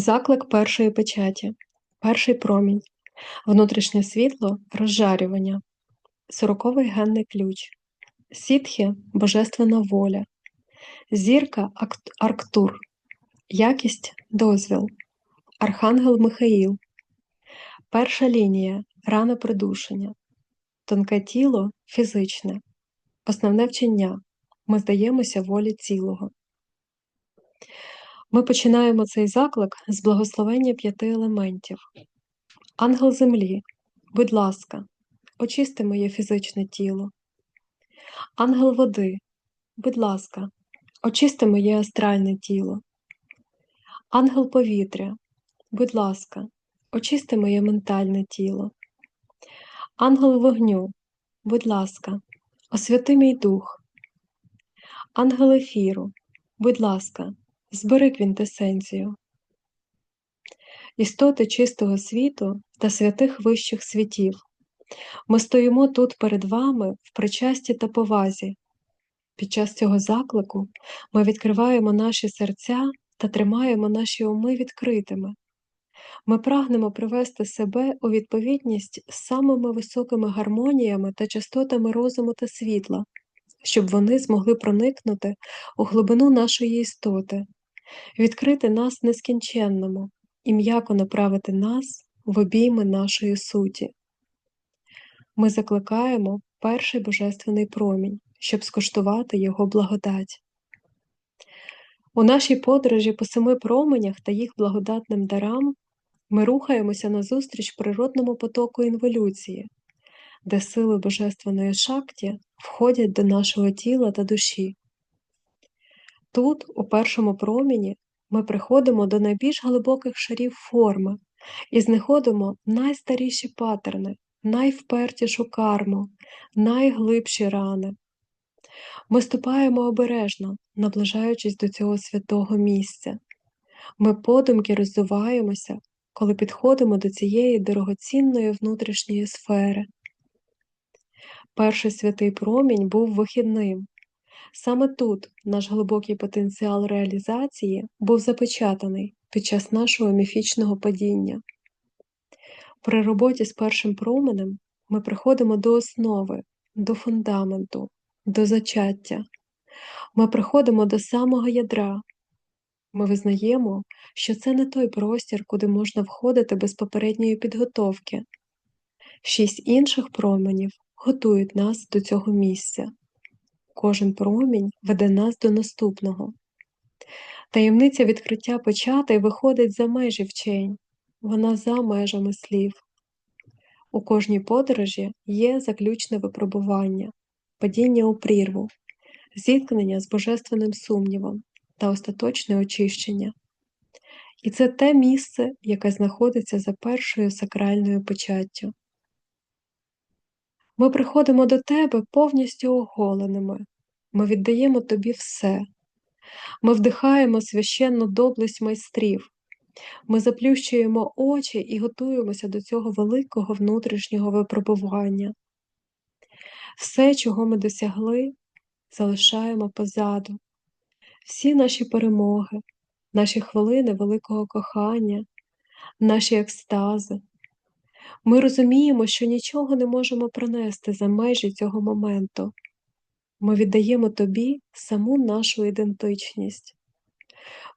Заклик першої печаті, перший промінь, внутрішнє світло розжарювання, сороковий генний ключ, сітхи божественна воля, зірка Арктур, якість дозвіл, Архангел Михаїл, перша лінія рана придушення, тонке тіло фізичне, основне вчення. Ми здаємося волі цілого. Ми починаємо цей заклик з благословення п'яти елементів. Ангел землі, будь ласка, очисти моє фізичне тіло. Ангел води, будь ласка, очисти моє астральне тіло. Ангел повітря, будь ласка, очисти моє ментальне тіло. Ангел вогню, будь ласка, освяти мій дух. Ангел ефіру, будь ласка, збери квінтесенцію. Істоти чистого світу та святих вищих світів. Ми стоїмо тут перед вами в причасті та повазі. Під час цього заклику ми відкриваємо наші серця та тримаємо наші уми відкритими. Ми прагнемо привести себе у відповідність з самими високими гармоніями та частотами розуму та світла, щоб вони змогли проникнути у глибину нашої істоти, відкрити нас нескінченному і м'яко направити нас в обійми нашої суті. Ми закликаємо перший божественний промінь, щоб скуштувати його благодать. У нашій подорожі по семи променях та їх благодатним дарам ми рухаємося назустріч природному потоку інволюції, де сили Божественної шакті входять до нашого тіла та душі. Тут, у першому проміні, ми приходимо до найбільш глибоких шарів форми і знаходимо найстаріші патерни, найвпертішу карму, найглибші рани. Ми ступаємо обережно, наближаючись до цього святого місця. Ми подумки розвиваємося, коли підходимо до цієї дорогоцінної внутрішньої сфери. Перший святий промінь був вихідним. Саме тут наш глибокий потенціал реалізації був запечатаний під час нашого міфічного падіння. При роботі з першим променем ми приходимо до основи, до фундаменту, до зачаття. Ми приходимо до самого ядра. Ми визнаємо, що це не той простір, куди можна входити без попередньої підготовки. Шість інших променів готують нас до цього місця. Кожен промінь веде нас до наступного. Таємниця відкриття початий виходить за межі вчень, вона за межами слів. У кожній подорожі є заключне випробування, падіння у прірву, зіткнення з божественним сумнівом та остаточне очищення. І це те місце, яке знаходиться за першою сакральною печаттю. Ми приходимо до тебе повністю оголеними, ми віддаємо тобі все, ми вдихаємо священну доблесть майстрів, ми заплющуємо очі і готуємося до цього великого внутрішнього випробування. Все, чого ми досягли, залишаємо позаду, всі наші перемоги, наші хвилини великого кохання, наші екстази. Ми розуміємо, що нічого не можемо принести за межі цього моменту. Ми віддаємо тобі саму нашу ідентичність.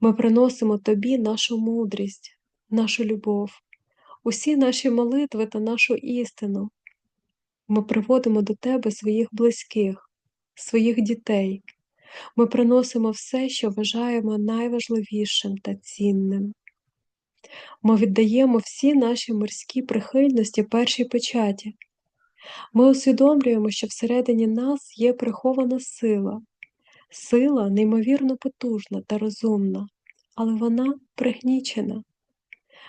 Ми приносимо тобі нашу мудрість, нашу любов, усі наші молитви та нашу істину. Ми приводимо до тебе своїх близьких, своїх дітей. Ми приносимо все, що вважаємо найважливішим та цінним. Ми віддаємо всі наші морські прихильності першій печаті. Ми усвідомлюємо, що всередині нас є прихована сила, сила неймовірно потужна та розумна, але вона пригнічена,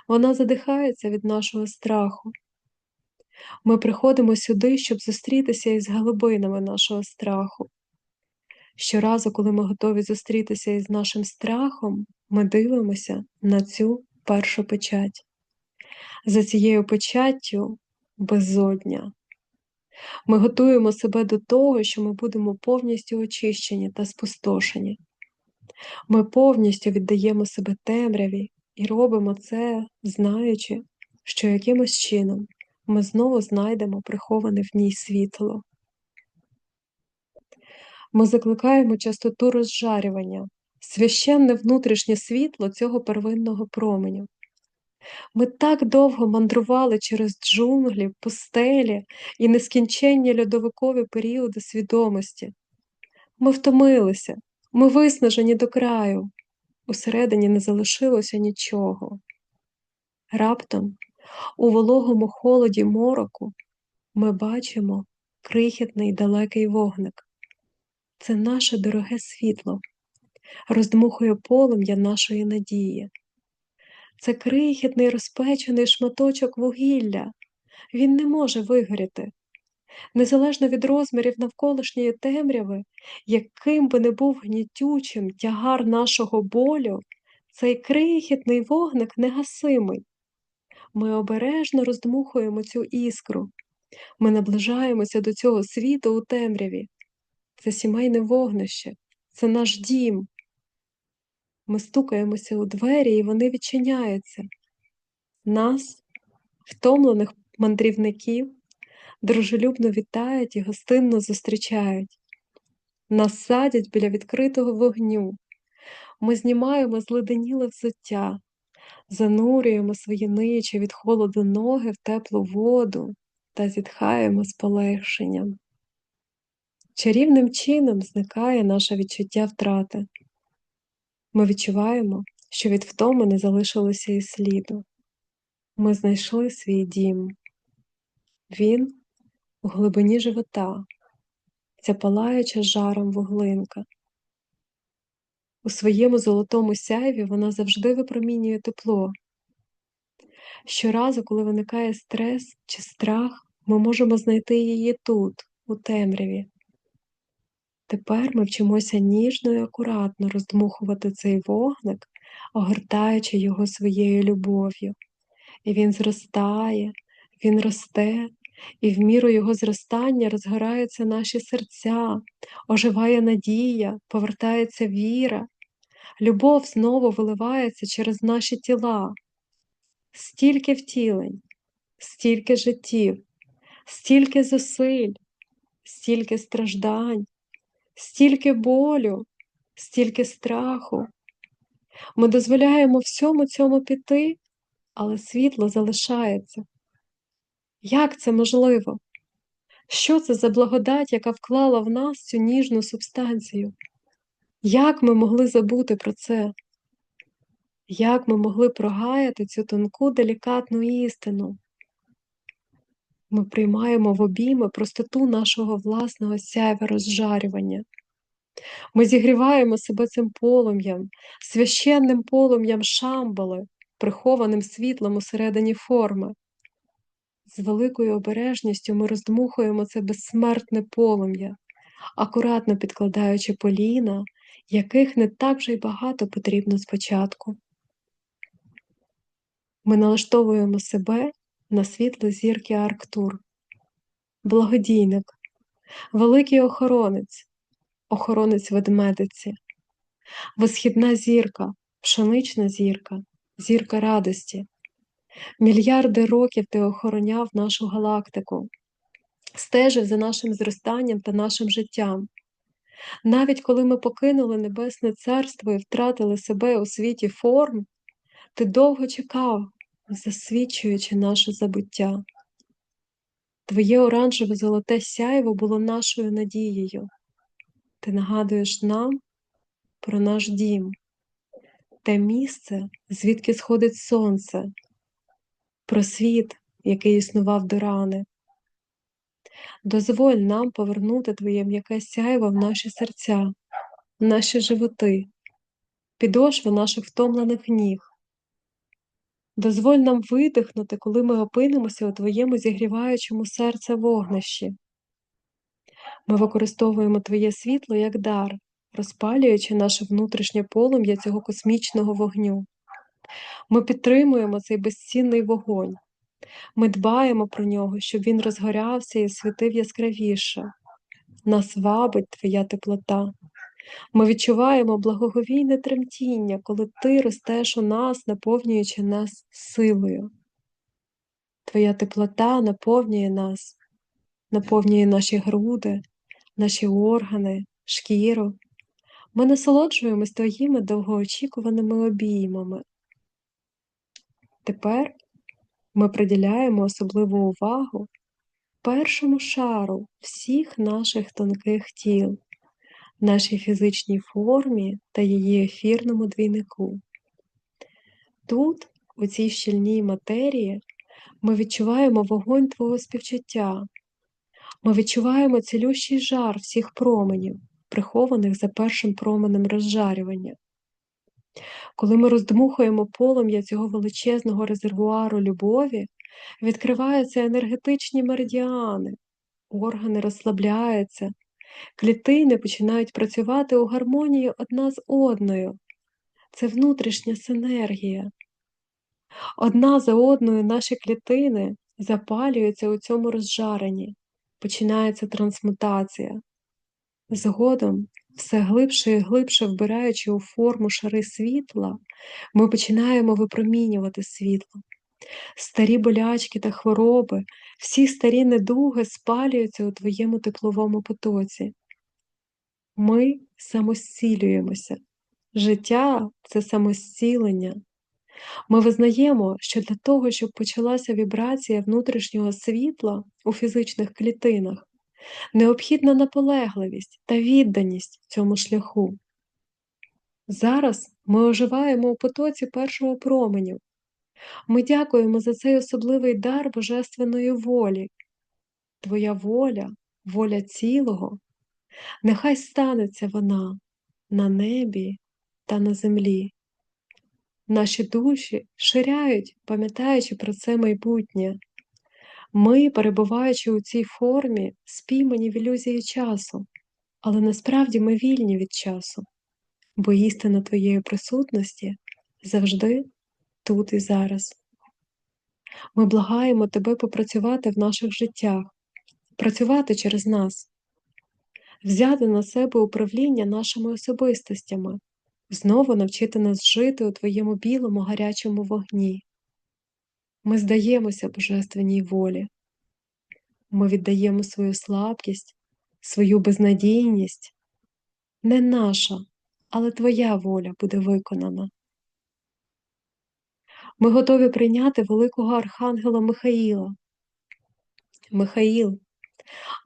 вона задихається від нашого страху. Ми приходимо сюди, щоб зустрітися із глибинами нашого страху. Щоразу, коли ми готові зустрітися із нашим страхом, ми дивимося на цю першу печать. За цією печаттю безодня. Ми готуємо себе до того, що ми будемо повністю очищені та спустошені. Ми повністю віддаємо себе темряві І робимо це, знаючи, що якимось чином ми знову знайдемо приховане в ній світло. Ми закликаємо частоту розжарювання, священне внутрішнє світло цього первинного променю. Ми так довго мандрували через джунглі, пустелі і нескінченні льодовикові періоди свідомості. Ми втомилися, ми виснажені до краю, усередині не залишилося нічого. Раптом, у вологому холоді мороку, ми бачимо крихітний далекий вогник. Це наше дороге світло, роздмухує полум'я нашої надії. Це крихітний розпечений шматочок вугілля. Він не може вигоріти. Незалежно від розмірів навколишньої темряви, яким би не був гнітючим тягар нашого болю, цей крихітний вогник негасимий. Ми обережно роздмухуємо цю іскру. Ми наближаємося до цього світу у темряві. Це сімейне вогнище, це наш дім. Ми стукаємося у двері, і вони відчиняються. Нас, втомлених мандрівників, дружелюбно вітають і гостинно зустрічають. Нас садять біля відкритого вогню. Ми знімаємо зледеніле взуття, занурюємо свої ничі від холоду ноги в теплу воду та зітхаємо з полегшенням. Чарівним чином зникає наше відчуття втрати. Ми відчуваємо, що від втоми не залишилося і сліду. Ми знайшли свій дім. Він у глибині живота, ця палаюча жаром вуглинка. У своєму золотому сяйві вона завжди випромінює тепло. Щоразу, коли виникає стрес чи страх, ми можемо знайти її тут, у темряві. Тепер ми вчимося ніжно і акуратно роздмухувати цей вогник, огортаючи його своєю любов'ю. І він зростає, він росте, і в міру його зростання розгораються наші серця, оживає надія, повертається віра, любов знову виливається через наші тіла. Стільки втілень, стільки життів, стільки зусиль, стільки страждань, стільки болю, стільки страху. Ми дозволяємо всьому цьому піти, але світло залишається. Як це можливо? Що це за благодать, яка вклала в нас цю ніжну субстанцію? Як ми могли забути про це? Як ми могли прогаяти цю тонку делікатну істину? Ми приймаємо в обійми простоту нашого власного сяйва розжарювання. Ми зігріваємо себе цим полум'ям, священним полум'ям шамбали, прихованим світлом усередині форми. З великою обережністю ми роздмухуємо це безсмертне полум'я, акуратно підкладаючи поліна, яких не так вже й багато потрібно спочатку. Ми налаштовуємо себе на світло зірки Арктур, благодійник, великий охоронець, охоронець ведмедиці, висхідна зірка, пшенична зірка, зірка радості. Мільярди років ти охороняв нашу галактику, стежив за нашим зростанням та нашим життям. Навіть коли ми покинули Небесне Царство і втратили себе у світі форм, ти довго чекав, засвідчуючи наше забуття. Твоє оранжеве золоте сяйво було нашою надією. Ти нагадуєш нам про наш дім, те місце, звідки сходить сонце, про світ, який існував до рани. Дозволь нам повернути Твоє м'яке сяйво в наші серця, в наші животи, підошви наших втомлених ніг. Дозволь нам видихнути, коли ми опинимося у Твоєму зігріваючому серце вогнищі. Ми використовуємо Твоє світло як дар, розпалюючи наше внутрішнє полум'я цього космічного вогню. Ми підтримуємо цей безцінний вогонь, ми дбаємо про нього, щоб він розгорявся і світив яскравіше. Нас вабить Твоя теплота, Ми відчуваємо благоговійне тремтіння, коли ти ростеш у нас, наповнюючи нас силою. Твоя теплота наповнює нас, наповнює наші груди, наші органи, шкіру. Ми насолоджуємось твоїми довгоочікуваними обіймами. Тепер ми приділяємо особливу увагу першому шару всіх наших тонких тіл, нашій фізичній формі та її ефірному двійнику. Тут, у цій щільній матерії, ми відчуваємо вогонь Твого співчуття, ми відчуваємо цілющий жар всіх променів, прихованих за першим променем розжарювання. Коли ми роздмухуємо полум'я цього величезного резервуару любові, відкриваються енергетичні меридіани, органи розслабляються, клітини починають працювати у гармонії одна з одною. Це внутрішня синергія. Одна за одною наші клітини запалюються у цьому розжаренні, починається трансмутація. Згодом, все глибше і глибше вбираючи у форму шари світла, ми починаємо випромінювати світло. Старі болячки та хвороби, всі старі недуги спалюються у твоєму тепловому потоці. Ми самосцілюємося. Життя це самосцілення. Ми визнаємо, що для того, щоб почалася вібрація внутрішнього світла у фізичних клітинах, необхідна наполегливість та відданість цьому шляху. Зараз ми оживаємо у потоці першого променю. Ми дякуємо за цей особливий дар Божественної волі. Твоя воля, воля цілого, нехай станеться вона на небі та на землі. Наші душі ширяють, пам'ятаючи про це майбутнє. Ми, перебуваючи у цій формі, спіймані в ілюзії часу, але насправді ми вільні від часу, бо істина твоєї присутності завжди тут і зараз. Ми благаємо тебе попрацювати в наших життях, працювати через нас, взяти на себе управління нашими особистостями, знову навчити нас жити у твоєму білому гарячому вогні. Ми здаємося Божественній волі, ми віддаємо свою слабкість, свою безнадійність. Не наша, але Твоя воля буде виконана. Ми готові прийняти великого Архангела Михаїла. Михаїл,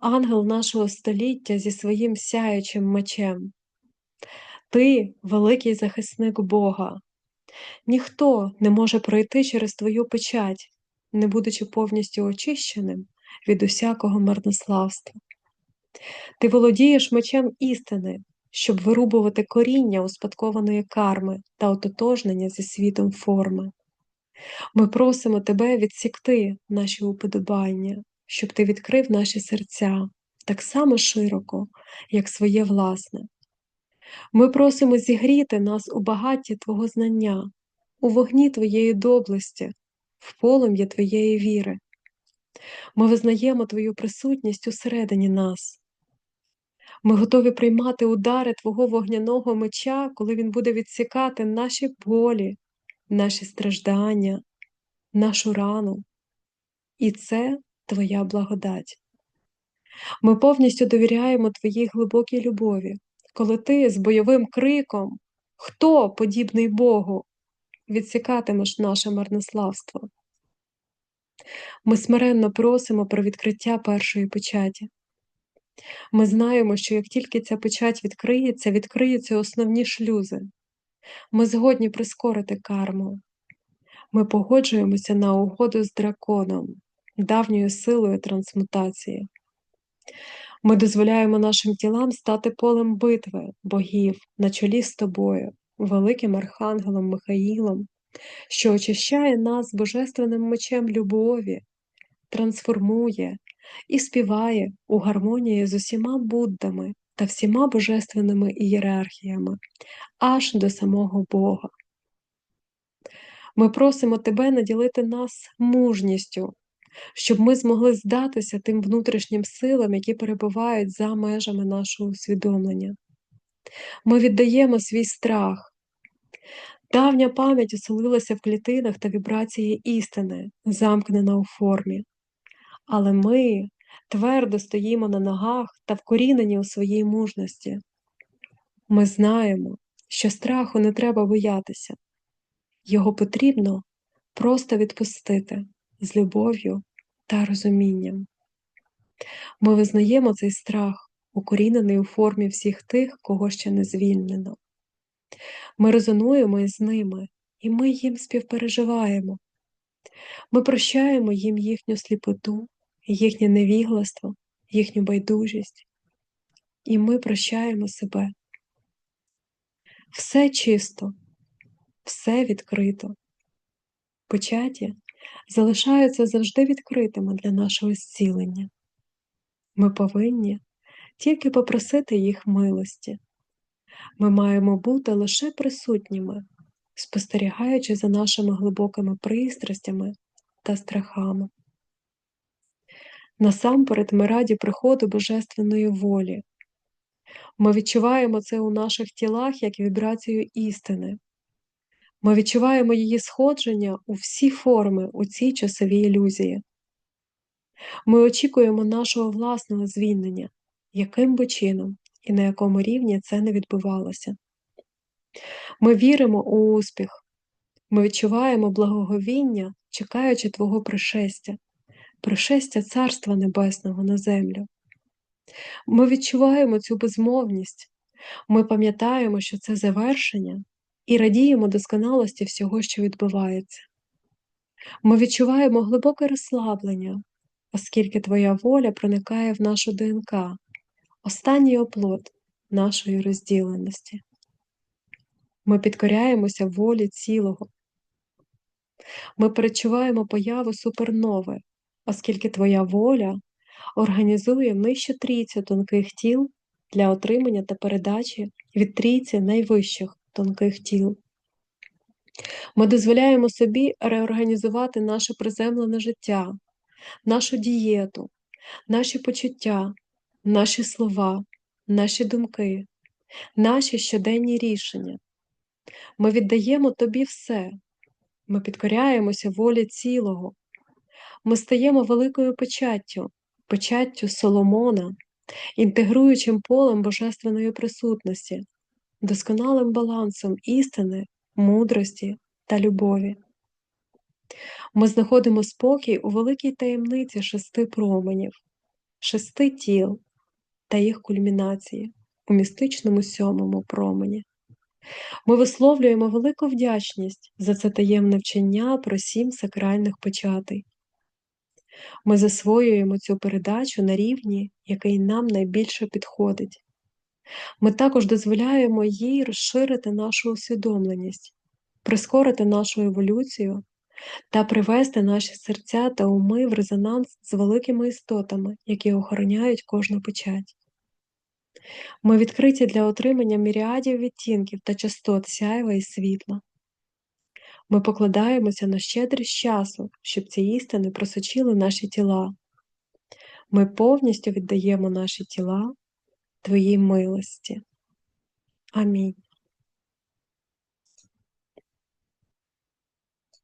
ангел нашого століття зі своїм сяючим мечем. Ти великий захисник Бога. Ніхто не може пройти через твою печать, не будучи повністю очищеним від усякого марнославства. Ти володієш мечем істини, щоб вирубувати коріння успадкованої карми та ототожнення зі світом форми. Ми просимо тебе відсікти наші уподобання, щоб ти відкрив наші серця так само широко, як своє власне. Ми просимо зігріти нас у багатті Твого знання, у вогні Твоєї доблесті, в полум'я Твоєї віри. Ми визнаємо Твою присутність усередині нас. Ми готові приймати удари Твого вогняного меча, коли він буде відсікати наші болі, наші страждання, нашу рану. І це Твоя благодать. Ми повністю довіряємо Твоїй глибокій любові, коли ти з бойовим криком Хто подібний Богу? відсікатимеш наше марнославство. Ми смиренно просимо про відкриття першої печаті. Ми знаємо, що як тільки ця печать відкриється, відкриються основні шлюзи. Ми згодні прискорити карму. Ми погоджуємося на угоду з драконом, давньою силою трансмутації. Ми дозволяємо нашим тілам стати полем битви, богів на чолі з тобою, великим архангелом Михаїлом, що очищає нас божественним мечем любові, трансформує і співає у гармонії з усіма Буддами та всіма божественними ієрархіями, аж до самого Бога. Ми просимо Тебе наділити нас мужністю, щоб ми змогли здатися тим внутрішнім силам, які перебувають за межами нашого усвідомлення. Ми віддаємо свій страх. Давня пам'ять оселилася в клітинах та вібрації істини, замкнена у формі. Але ми твердо стоїмо на ногах та вкорінені у своїй мужності. Ми знаємо, що страху не треба боятися, його потрібно просто відпустити з любов'ю та розумінням. Ми визнаємо цей страх, укорінений у формі всіх тих, кого ще не звільнено. Ми резонуємо із ними, і ми їм співпереживаємо. Ми прощаємо їм їхню сліпоту, їхнє невігластво, їхню байдужість, і ми прощаємо себе. Все чисто, все відкрито. Початі залишаються завжди відкритими для нашого зцілення. Ми повинні тільки попросити їх милості. Ми маємо бути лише присутніми, спостерігаючи за нашими глибокими пристрастями та страхами. Насамперед ми раді приходу Божественної волі. Ми відчуваємо це у наших тілах як вібрацію істини. Ми відчуваємо її сходження у всі форми у цій часовій ілюзії. Ми очікуємо нашого власного звільнення, яким би чином і на якому рівні це не відбувалося. Ми віримо у успіх, ми відчуваємо благоговіння, чекаючи Твого пришестя, пришестя Царства Небесного на землю. Ми відчуваємо цю безмовність, ми пам'ятаємо, що це завершення, і радіємо досконалості всього, що відбувається. Ми відчуваємо глибоке розслаблення, оскільки Твоя воля проникає в нашу ДНК, останній оплот нашої розділеності. Ми підкоряємося волі цілого. Ми перечуваємо появу супернови, оскільки Твоя воля організує нижчу трійцю тонких тіл для отримання та передачі від трійці найвищих тонких тіл. Ми дозволяємо собі реорганізувати наше приземлене життя, нашу дієту, наші почуття, наші слова, наші думки, наші щоденні рішення. Ми віддаємо тобі все, ми підкоряємося волі цілого, ми стаємо великою печаттю, печаттю Соломона, інтегруючим полем божественної присутності, досконалим балансом істини, мудрості та любові. Ми знаходимо спокій у великій таємниці шести променів, шести тіл та їх кульмінації у містичному сьомому промені. Ми висловлюємо велику вдячність за це таємне вчення про сім сакральних печатей. Ми засвоюємо цю передачу на рівні, який нам найбільше підходить. Ми також дозволяємо їй розширити нашу усвідомленість, прискорити нашу еволюцію та привести наші серця та уми в резонанс з великими істотами, які охороняють кожну печать. Ми відкриті для отримання міріадів відтінків та частот сяйва і світла. Ми покладаємося на щедрість часу, щоб ці істини просочили наші тіла. Ми повністю віддаємо наші тіла Твоїй милості. Амінь.